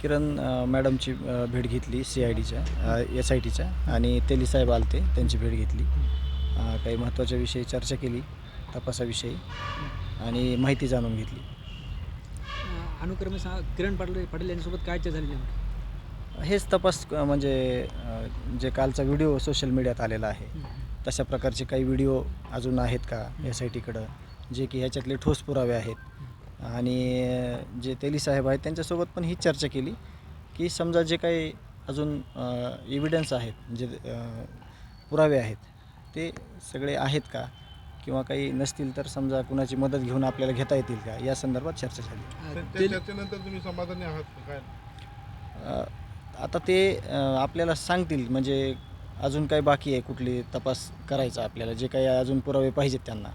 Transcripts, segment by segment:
किरण मॅडमची भेट घेतली सी आय डीच्या एस आय टीच्या आणि तेली साहेब आलते त्यांची भेट घेतली. काही महत्त्वाच्या विषयी चर्चा केली तपासाविषयी आणि माहिती जाणून घेतली. अनुक्रमे सा किरण पाटील पाटील यांच्यासोबत काय चर्चा झाली हेच तपास म्हणजे जे कालचा व्हिडिओ सोशल मीडियात आलेला आहे तशा प्रकारचे काही व्हिडिओ अजून आहेत का एस आय टीकडं जे की ह्याच्यातले ठोस पुरावे आहेत? आणि जे तेली साहेब आहेत त्यांच्यासोबत पण ही चर्चा केली की समजा जे काही अजून एव्हिडन्स आहेत जे पुरावे आहेत ते सगळे आहेत का? किंवा काही नसतील तर समजा कुणाची मदत घेऊन आपल्याला घेता येतील का? या संदर्भात चर्चा झाली. चर्चेनंतर तुम्ही समाधानी आहात का? काय? आता ते आपल्याला सांगतील म्हणजे अजून काही बाकी आहे? कुठली तपास करायचा आपल्याला? जे काही अजून पुरावे पाहिजेत त्यांना.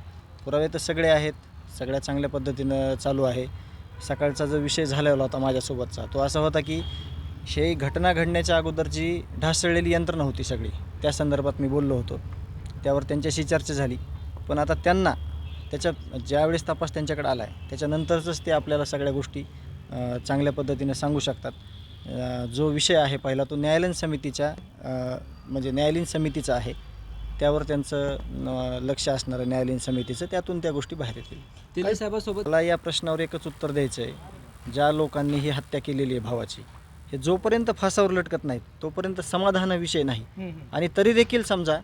पुरावे तर सगळे आहेत. सगळ्या चांगल्या पद्धतीनं चालू आहे. सकाळचा जो विषय झालेला होता माझ्यासोबतचा तो असा होता की हे घटना घडण्याच्या अगोदरची ढासळलेली यंत्रणा होती सगळी. त्या संदर्भात मी बोललो होतो. त्यावर त्यांच्याशी चर्चा झाली. पण आता त्यांना त्याच्या ज्यावेळेस तपास त्यांच्याकडे आला आहे त्याच्यानंतरच ते आपल्याला सगळ्या गोष्टी चांगल्या पद्धतीने सांगू शकतात. जो विषय आहे पहिला तो न्यायालयीन समितीच्या म्हणजे न्यायालयीन समितीचा आहे. त्यावर त्यांचं लक्ष असणारं न्यायालयीन समितीचं त्यातून त्या गोष्टी बाहेर येतील. तेली साहेबांसोबत? मला या प्रश्नावर एकच उत्तर द्यायचं आहे ज्या लोकांनी ही हत्या केलेली आहे भावाची हे जोपर्यंत फासावर लटकत नाहीत तोपर्यंत समाधान विषय नाही. आणि तरी देखील समजा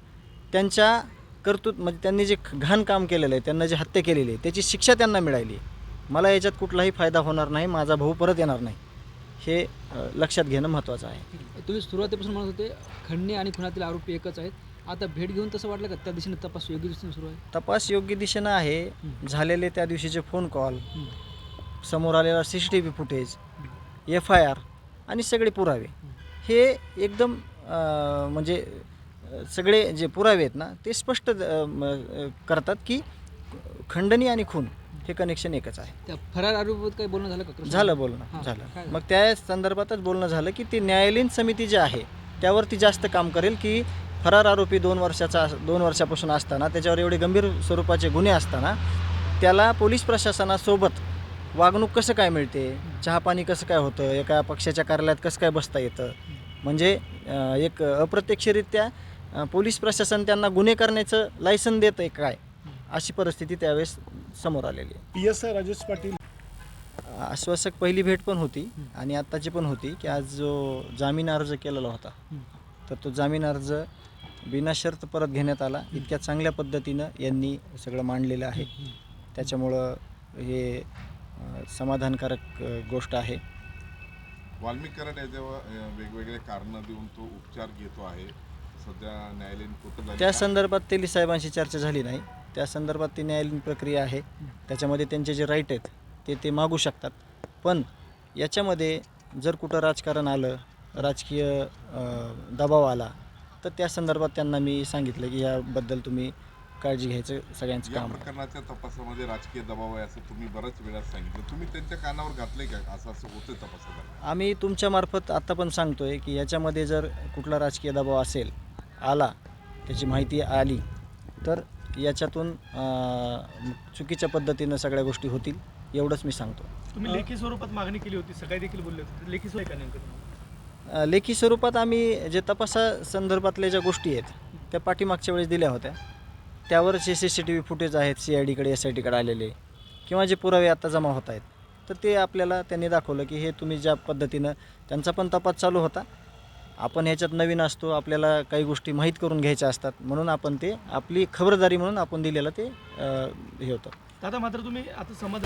त्यांच्या कर्तृत्व म्हणजे त्यांनी जे घाण काम केलेलं आहे त्यांना जी हत्या केलेली आहे त्याची शिक्षा त्यांना मिळाली आहे. मला याच्यात कुठलाही फायदा होणार नाही माझा भाऊ परत येणार नाही. हे लक्षात घेणं महत्त्वाचं आहे. तुम्ही सुरुवातीपासून म्हणत होते खंडणी आणि खुनातील आरोपी एकच आहेत. आता भेट घेऊन तसं वाटलं का त्या दिशेने तपास योग्य दिशेने सुरू आहे? तपास योग्य दिशेनं आहे. झालेले त्या दिवशीचे फोन कॉल समोर आलेला C C T V footage F I R आणि सगळे पुरावे. हे एकदम म्हणजे सगळे जे पुरावे आहेत ना ते स्पष्ट करतात की खंडणी आणि खून हे कनेक्शन एकच आहे. त्या फरार आरोपीबाबत काही बोलणं झालं का? झालं बोलणं झालं? मग त्या संदर्भातच बोलणं झालं की ती न्यायालयीन समिती जी आहे त्यावरती जास्त काम करेल की फरार आरोपी दोन वर्षाचा दोन वर्षापासून असताना त्याच्यावर एवढे गंभीर स्वरूपाचे गुन्हे असताना त्याला पोलीस प्रशासनासोबत वागणूक कसं काय मिळते? चहापाणी कसं काय होतं? एका पक्षाच्या कार्यालयात कसं काय बसता येतं? म्हणजे एक अप्रत्यक्षरित्या पोलीस प्रशासन त्यांना गुन्हे करण्याचं लायसन देतं आहे काय? अशी परिस्थिती त्यावेळेस समोर आलेली आहे. P S I Rajesh Patil. आश्वासक पहिली भेट पण होती आणि आत्ताची पण होती की आज जो जामीन अर्ज केलेला होता. तर तो जामीन अर्ज बिनाशर्त परत घेण्यात आला. इतक्या चांगल्या पद्धतीनं यांनी सगळं मांडलेलं आहे. त्याच्यामुळं हे समाधानकारक गोष्ट आहे. वाल्मिक कराड याच्यावर अं, वेगवेगळे कारणं देऊन तो उपचार घेतो आहे सध्या न्यायालयीन त्या संदर्भात तेली साहेबांशी चर्चा झाली नाही. त्या संदर्भात ती न्यायालयीन प्रक्रिया आहे. त्याच्यामध्ये त्यांचे जे राईट आहेत ते ते मागू शकतात. पण याच्यामध्ये जर कुठं राजकारण आलं राजकीय दबाव आला तर त्या संदर्भात त्यांना मी सांगितलं की याबद्दल तुम्ही काळजी घ्यायचं सगळ्यांचं या काम आहे. प्रकरणाच्या तपासामध्ये राजकीय दबाव आहे असं तुम्ही बऱ्याच वेळा सांगितलं. तुम्ही त्यांच्या कानावर घातले का? असं असं होतं तपासात आम्ही तुमच्यामार्फत आत्ता पण सांगतोय की याच्यामध्ये जर कुठला राजकीय दबाव असेल आला त्याची माहिती आली तर याच्यातून अं, चुकीच्या पद्धतीनं सगळ्या गोष्टी होतील एवढंच मी सांगतो. तुम्ही लेखी स्वरूपात मागणी केली होती सकाळी देखील बोलले होते. लेखी स्वरूप का नेमकं? तुम्हाला? लेखी स्वरूपात आम्ही जे तपासा संदर्भातल्या ज्या गोष्टी आहेत त्या पाठीमागच्या वेळेस दिल्या होत्या. त्यावर जे C C T V footage आहेत सी आय डीकडे एस आय टीकडे आलेले किंवा जे पुरावे आता जमा होत आहेत तर ते आपल्याला त्यांनी दाखवलं की हे तुम्ही ज्या पद्धतीनं त्यांचा पण तपास चालू होता. आपण ह्याच्यात नवीन असतो आपल्याला काही गोष्टी माहीत करून घ्यायच्या असतात म्हणून आपण ते आपली खबरदारी म्हणून आपण दिलेलं ते हे होतं. दादा मात्र तुम्ही आता समज